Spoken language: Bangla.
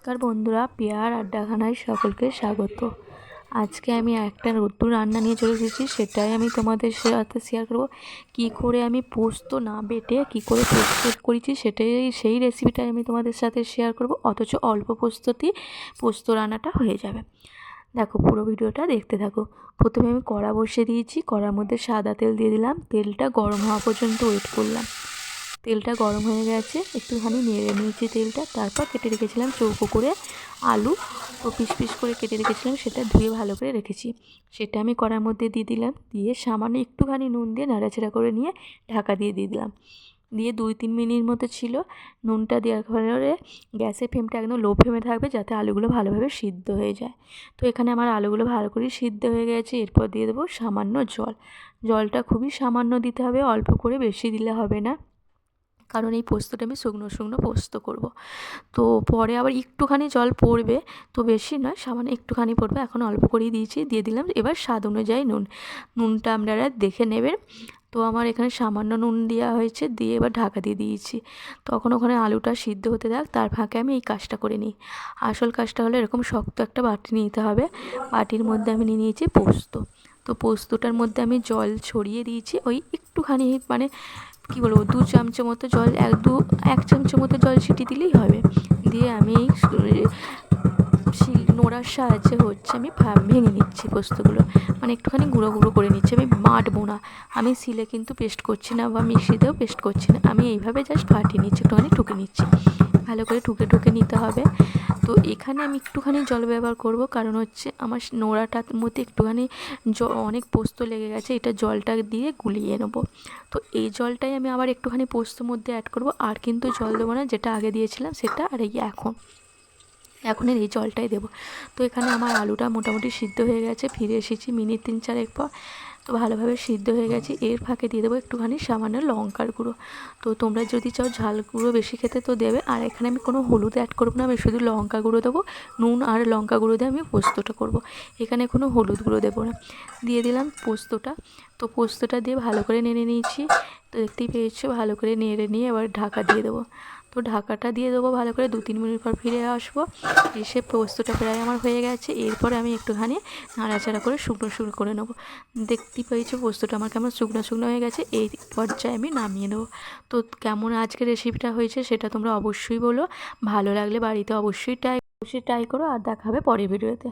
নমস্কার বন্ধুরা, পেয়ার, আড্ডাখানায় সকলকে স্বাগত। আজকে আমি একটা নতুন রান্না নিয়ে চলে এসেছি, সেটাই আমি তোমাদের সাথে শেয়ার করব। কি করে আমি পোস্ত না বেটে, কি করে পোস্ত করেছি, সেটাই, সেই রেসিপিটাই আমি তোমাদের সাথে শেয়ার করব, অথচ অল্প পোস্ততেই পোস্ত রান্নাটা হয়ে যাবে। দেখো, পুরো ভিডিওটা দেখতে থাকো। প্রথমে আমি কড়া বসিয়ে দিয়েছি, কড়ার মধ্যে সাদা তেল দিয়ে দিলাম, তেলটা গরম হওয়া পর্যন্ত ওয়েট করলাম। তেলটা গরম হয়ে গেছে, একটুখানি নেড়ে নিয়েছি তেলটা, তারপর কেটে রেখেছিলাম চৌকো করে আলু। ও পিস পিস করে কেটে রেখেছিলাম, সেটা ধুয়ে ভালো করে রেখেছি। সেটা আমি কড়ার মধ্যে দিয়ে দিলাম, দিয়ে সামান্য একটুখানি নুন দিয়ে নাড়াচাড়া করে নিয়ে ঢাকা দিয়ে দিয়ে দিলাম। দিয়ে দুই তিন মিনিট মতো ছিল, নুনটা দেওয়ার পরে গ্যাসের ফ্লেমটা একদম লো ফ্লেমে থাকবে যাতে আলুগুলো ভালোভাবে সিদ্ধ হয়ে যায়। তো এখানে আমার আলুগুলো ভালো করে সিদ্ধ হয়ে গেছে, এরপর দিয়ে দেবো সামান্য জল। জলটা খুবই সামান্য দিতে হবে, অল্প করে বেশি দিলে হবে না। কারণ এই পোস্তটা আমি শুকনো শুকনো পোস্ত করব। তো পরে আবার একটুখানি জল পড়বে, তো বেশি নয়, সামান্য একটুখানি পড়বে। এখন অল্প করেই দিয়েছি, দিয়ে দিলাম এবার স্বাদ অনুযায়ী নুন। নুনটা আপনারা দেখে নেবেন। তো আমার এখানে সামান্য নুন দেওয়া হয়েছে, দিয়ে এবার ঢাকা দিয়ে দিয়েছি। তখন ওখানে আলুটা সিদ্ধ হতে থাক, তার ফাঁকে আমি এই কাজটা করে নিই। আসল কাজটা হলো এরকম শক্ত একটা বাটি নিতে হবে। বাটির মধ্যে আমি নিয়ে নিয়েছি পোস্ত। তো পোস্তটার মধ্যে আমি জল ছড়িয়ে দিয়েছি, ওই একটুখানি মানে কী বলব, দু চামচের মতো জল, এক দু, এক চামচের মতো জল ছিটিয়ে দিলেই হবে। দিয়ে আমি শিল নোড়ার সাহায্যে হচ্ছে আমি ভেঙে নিচ্ছি পোস্তগুলো। মানে একটুখানি গুঁড়ো গুঁড়ো করে নিচ্ছি, আমি বাটবো না। আমি শিলে কিন্তু পেস্ট করছি না বা মিক্সিতেও পেস্ট করছি না। আমি এইভাবে জাস্ট ফাটিয়ে নিচ্ছি, একটুখানি ঠুকে নিচ্ছি। ভালো করে টুকে ঠুকে নিতে হবে। তো এখানে আমি একটুখানি জল ব্যবহার করব। কারণ হচ্ছে আমার নোড়াটার মধ্যে একটুখানি অনেক পোস্ত লেগে গেছে। এটা জলটা দিয়ে গুলিয়ে নেব। তো এই জলটাই আমি আবার একটুখানি পোস্তর মধ্যে অ্যাড করব। আর কিন্তু জল দেবো না, যেটা আগে দিয়েছিলাম সেটা আর এই এখন। এখন এই জলটাই দেবো। তো এখানে আমার আলুটা মোটামুটি সিদ্ধ হয়ে গেছে। ফিরে এসেছি মিনিট তিন চারেক পর। তো ভালোভাবে সিদ্ধ হয়ে গেছে। এর ফাঁকে দিয়ে দেবো একটুখানি সামান্য লঙ্কার গুঁড়ো। তো তোমরা যদি চাও ঝাল গুঁড়ো বেশি খেতে তো দেবে। আর এখানে আমি কোনো হলুদ অ্যাড করব না আমি শুধু লঙ্কা গুঁড়ো দেবো। নুন আর লঙ্কা গুঁড়ো দিয়ে আমি পোস্তটা করব। এখানে কোনো হলুদ গুঁড়ো দেবো না। দিয়ে দিলাম পোস্তটা। তো পোস্তটা দিয়ে ভালো করে নেড়ে নিয়েছি। তো দেখতেই পেয়েছ, ভালো করে নেড়ে নিয়ে এবার ঢাকা দিয়ে দেবো। তো ঢাকাটা দিয়ে দেবো ভালো করে দু তিন মিনিট পর ফিরে আসব। এসে পোস্তটা প্রায় আমার হয়ে গেছে। এরপরে আমি একটুখানি নাড়াচাড়া করে শুকনো শুকনো করে নেব। দেখতেই পেয়েছ, পোস্তটা আমার কেমন শুকনো শুকনো হয়ে গেছে। এই পর্যায়ে আমি নামিয়ে নেব। তো কেমন আজকে রেসিপিটা হয়েছে সেটা তোমরা অবশ্যই বলো। ভালো লাগলে বাড়িতে অবশ্যই ট্রাই অবশ্যই ট্রাই করো। আর দেখাবে পরের ভিডিওতে